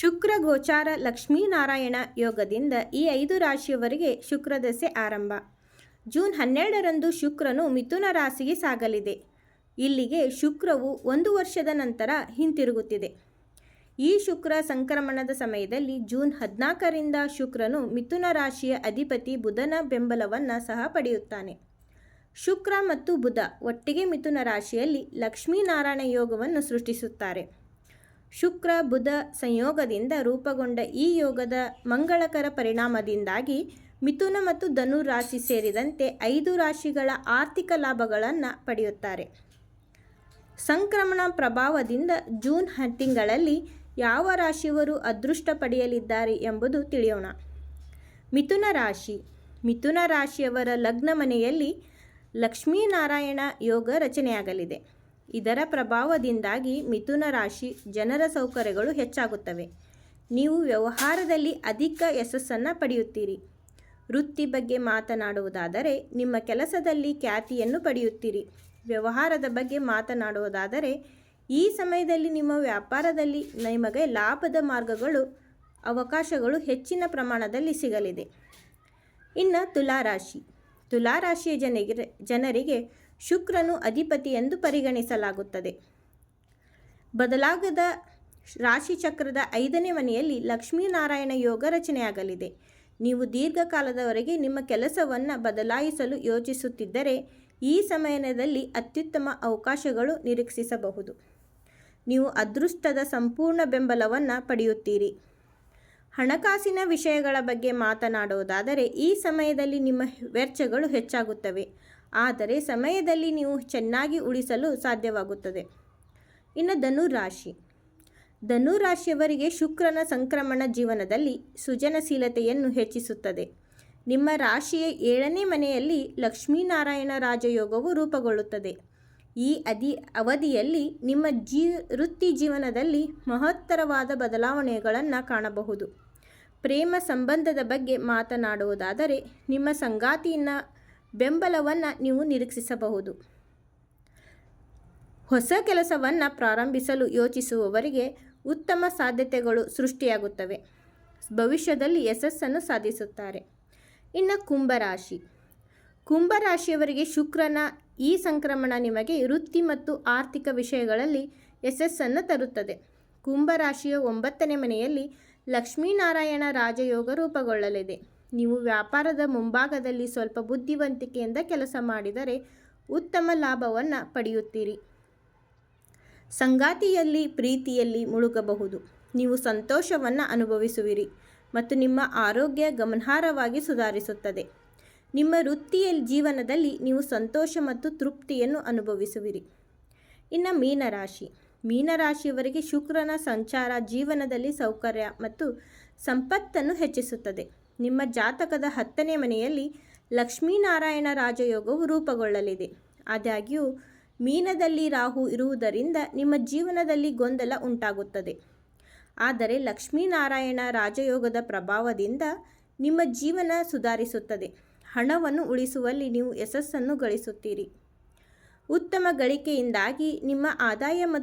ಶುಕ್ರ ಗೋಚಾರ ಲಕ್ಷ್ಮೀನಾರಾಯಣ ಯೋಗದಿಂದ ಈ ಐದು ರಾಶಿಯವರಿಗೆ ಶುಕ್ರದಸೆ ಆರಂಭ. ಜೂನ್ ಹನ್ನೆರಡರಂದು ಶುಕ್ರನು ಮಿಥುನ ರಾಶಿಗೆ ಸಾಗಲಿದೆ. ಇಲ್ಲಿಗೆ ಶುಕ್ರವು ಒಂದು ವರ್ಷದ ನಂತರ ಹಿಂತಿರುಗುತ್ತಿದೆ. ಈ ಶುಕ್ರ ಸಂಕ್ರಮಣದ ಸಮಯದಲ್ಲಿ ಜೂನ್ ಹದಿನಾಲ್ಕರಿಂದ ಶುಕ್ರನು ಮಿಥುನ ರಾಶಿಯ ಅಧಿಪತಿ ಬುಧನ ಬೆಂಬಲವನ್ನು ಸಹ ಪಡೆಯುತ್ತಾನೆ. ಶುಕ್ರ ಮತ್ತು ಬುಧ ಒಟ್ಟಿಗೆ ಮಿಥುನ ರಾಶಿಯಲ್ಲಿ ಲಕ್ಷ್ಮೀನಾರಾಯಣ ಯೋಗವನ್ನು ಸೃಷ್ಟಿಸುತ್ತಾರೆ. ಶುಕ್ರ, ಬುಧ ಸಂಯೋಗದಿಂದ ರೂಪುಗೊಂಡ ಈ ಯೋಗದ ಮಂಗಳಕರ ಪರಿಣಾಮದಿಂದಾಗಿ ಮಿಥುನ ಮತ್ತು ಧನು ರಾಶಿ ಸೇರಿದಂತೆ ಐದು ರಾಶಿಗಳ ಆರ್ಥಿಕ ಲಾಭಗಳನ್ನು ಪಡೆಯುತ್ತಾರೆ. ಸಂಕ್ರಮಣ ಪ್ರಭಾವದಿಂದ ಜೂನ್ ತಿಂಗಳಲ್ಲಿ ಯಾವ ರಾಶಿಯವರು ಅದೃಷ್ಟ ಪಡೆಯಲಿದ್ದಾರೆ ಎಂಬುದು ತಿಳಿಯೋಣ. ಮಿಥುನ ರಾಶಿ. ಮಿಥುನ ರಾಶಿಯವರ ಲಗ್ನ ಮನೆಯಲ್ಲಿ ಲಕ್ಷ್ಮೀನಾರಾಯಣ ಯೋಗ ರಚನೆಯಾಗಲಿದೆ. ಇದರ ಪ್ರಭಾವದಿಂದಾಗಿ ಮಿಥುನ ರಾಶಿ ಜನರ ಸೌಕರ್ಯಗಳು ಹೆಚ್ಚಾಗುತ್ತವೆ. ನೀವು ವ್ಯವಹಾರದಲ್ಲಿ ಅಧಿಕ ಯಶಸ್ಸನ್ನು ಪಡೆಯುತ್ತೀರಿ. ವೃತ್ತಿ ಬಗ್ಗೆ ಮಾತನಾಡುವುದಾದರೆ ನಿಮ್ಮ ಕೆಲಸದಲ್ಲಿ ಖ್ಯಾತಿಯನ್ನು ಪಡೆಯುತ್ತೀರಿ. ವ್ಯವಹಾರದ ಬಗ್ಗೆ ಮಾತನಾಡುವುದಾದರೆ ಈ ಸಮಯದಲ್ಲಿ ನಿಮ್ಮ ವ್ಯಾಪಾರದಲ್ಲಿ ನಿಮಗೆ ಲಾಭದ ಮಾರ್ಗಗಳು, ಅವಕಾಶಗಳು ಹೆಚ್ಚಿನ ಪ್ರಮಾಣದಲ್ಲಿ ಸಿಗಲಿದೆ. ಇನ್ನು ತುಲಾರಾಶಿ ತುಲಾರಾಶಿಯ ಜನರಿಗೆ ಜನರಿಗೆ ಶುಕ್ರನು ಅಧಿಪತಿ ಎಂದು ಪರಿಗಣಿಸಲಾಗುತ್ತದೆ. ಬದಲಾಗದ ರಾಶಿಚಕ್ರದ ಐದನೇ ಮನೆಯಲ್ಲಿ ಲಕ್ಷ್ಮೀನಾರಾಯಣ ಯೋಗ ರಚನೆಯಾಗಲಿದೆ. ನೀವು ದೀರ್ಘಕಾಲದವರೆಗೆ ನಿಮ್ಮ ಕೆಲಸವನ್ನು ಬದಲಾಯಿಸಲು ಯೋಚಿಸುತ್ತಿದ್ದರೆ ಈ ಸಮಯದಲ್ಲಿ ಅತ್ಯುತ್ತಮ ಅವಕಾಶಗಳು ನಿರೀಕ್ಷಿಸಬಹುದು. ನೀವು ಅದೃಷ್ಟದ ಸಂಪೂರ್ಣ ಬೆಂಬಲವನ್ನು ಪಡೆಯುತ್ತೀರಿ. ಹಣಕಾಸಿನ ವಿಷಯಗಳ ಬಗ್ಗೆ ಮಾತನಾಡುವುದಾದರೆ, ಈ ಸಮಯದಲ್ಲಿ ನಿಮ್ಮ ವೆಚ್ಚಗಳು ಹೆಚ್ಚಾಗುತ್ತವೆ. ಆದರೆ, ಸಮಯದಲ್ಲಿ ನೀವು ಚೆನ್ನಾಗಿ ಉಳಿಸಲು ಸಾಧ್ಯವಾಗುತ್ತದೆ. ಇನ್ನು ಧನುರಾಶಿ ಧನುರಾಶಿಯವರಿಗೆ ಧನು ರಾಶಿಯವರಿಗೆ ಶುಕ್ರನ ಸಂಕ್ರಮಣ ಜೀವನದಲ್ಲಿ ಸೃಜನಶೀಲತೆಯನ್ನು ಹೆಚ್ಚಿಸುತ್ತದೆ. ನಿಮ್ಮ ರಾಶಿಯ ಏಳನೇ ಮನೆಯಲ್ಲಿ ಲಕ್ಷ್ಮೀನಾರಾಯಣ ರಾಜಯೋಗವು ರೂಪುಗೊಳ್ಳುತ್ತದೆ. ಈ ಅದಿ ಅವಧಿಯಲ್ಲಿ ನಿಮ್ಮ ಜೀ ವೃತ್ತಿ ಜೀವನದಲ್ಲಿ ಮಹತ್ತರವಾದ ಬದಲಾವಣೆಗಳನ್ನು ಕಾಣಬಹುದು. ಪ್ರೇಮ ಸಂಬಂಧದ ಬಗ್ಗೆ ಮಾತನಾಡುವುದಾದರೆ ನಿಮ್ಮ ಸಂಗಾತಿಯನ್ನ ಬೆಂಬಲವನ್ನು ನೀವು ನಿರೀಕ್ಷಿಸಬಹುದು. ಹೊಸ ಕೆಲಸವನ್ನು ಪ್ರಾರಂಭಿಸಲು ಯೋಚಿಸುವವರಿಗೆ ಉತ್ತಮ ಸಾಧ್ಯತೆಗಳು ಸೃಷ್ಟಿಯಾಗುತ್ತವೆ. ಭವಿಷ್ಯದಲ್ಲಿ ಯಶಸ್ಸನ್ನು ಸಾಧಿಸುತ್ತಾರೆ. ಇನ್ನು ಕುಂಭರಾಶಿ. ಕುಂಭರಾಶಿಯವರಿಗೆ ಶುಕ್ರನ ಈ ಸಂಕ್ರಮಣ ನಿಮಗೆ ವೃತ್ತಿ ಮತ್ತು ಆರ್ಥಿಕ ವಿಷಯಗಳಲ್ಲಿ ಯಶಸ್ಸನ್ನು ತರುತ್ತದೆ. ಕುಂಭರಾಶಿಯ ಒಂಬತ್ತನೇ ಮನೆಯಲ್ಲಿ ಲಕ್ಷ್ಮೀನಾರಾಯಣ ರಾಜಯೋಗ ರೂಪುಗೊಳ್ಳಲಿದೆ ನೀವು ವ್ಯಾಪಾರದ ಮುಂಭಾಗದಲ್ಲಿ ಸ್ವಲ್ಪ ಬುದ್ಧಿವಂತಿಕೆಯಿಂದ ಕೆಲಸ ಮಾಡಿದರೆ ಉತ್ತಮ ಲಾಭವನ್ನು ಪಡೆಯುತ್ತೀರಿ. ಸಂಗಾತಿಯಲ್ಲಿ, ಪ್ರೀತಿಯಲ್ಲಿ ಮುಳುಗಬಹುದು. ನೀವು ಸಂತೋಷವನ್ನು ಅನುಭವಿಸುವಿರಿ ಮತ್ತು ನಿಮ್ಮ ಆರೋಗ್ಯ ಗಮನಾರ್ಹವಾಗಿ ಸುಧಾರಿಸುತ್ತದೆ. ನಿಮ್ಮ ವೃತ್ತಿಯ ಜೀವನದಲ್ಲಿ ನೀವು ಸಂತೋಷ ಮತ್ತು ತೃಪ್ತಿಯನ್ನು ಅನುಭವಿಸುವಿರಿ. ಇನ್ನು ಮೀನರಾಶಿ. ಮೀನರಾಶಿಯವರಿಗೆ ಶುಕ್ರನ ಸಂಚಾರ ಜೀವನದಲ್ಲಿ ಸೌಕರ್ಯ ಮತ್ತು ಸಂಪತ್ತನ್ನು ಹೆಚ್ಚಿಸುತ್ತದೆ. ನಿಮ್ಮ ಜಾತಕದ ಹತ್ತನೇ ಮನೆಯಲ್ಲಿ ಲಕ್ಷ್ಮೀನಾರಾಯಣ ರಾಜಯೋಗವು ರೂಪುಗೊಳ್ಳಲಿದೆ. ಆದಾಗ್ಯೂ, ಮೀನದಲ್ಲಿ ರಾಹು ಇರುವುದರಿಂದ ನಿಮ್ಮ ಜೀವನದಲ್ಲಿ ಗೊಂದಲ ಉಂಟಾಗುತ್ತದೆ. ಆದರೆ ಲಕ್ಷ್ಮೀನಾರಾಯಣ ರಾಜಯೋಗದ ಪ್ರಭಾವದಿಂದ ನಿಮ್ಮ ಜೀವನ ಸುಧಾರಿಸುತ್ತದೆ. ಹಣವನ್ನು ಉಳಿಸುವಲ್ಲಿ ನೀವು ಯಶಸ್ಸನ್ನು ಗಳಿಸುತ್ತೀರಿ. ಉತ್ತಮ ಗಳಿಕೆಯಿಂದಾಗಿ ನಿಮ್ಮ ಆದಾಯ ಮತ್ತು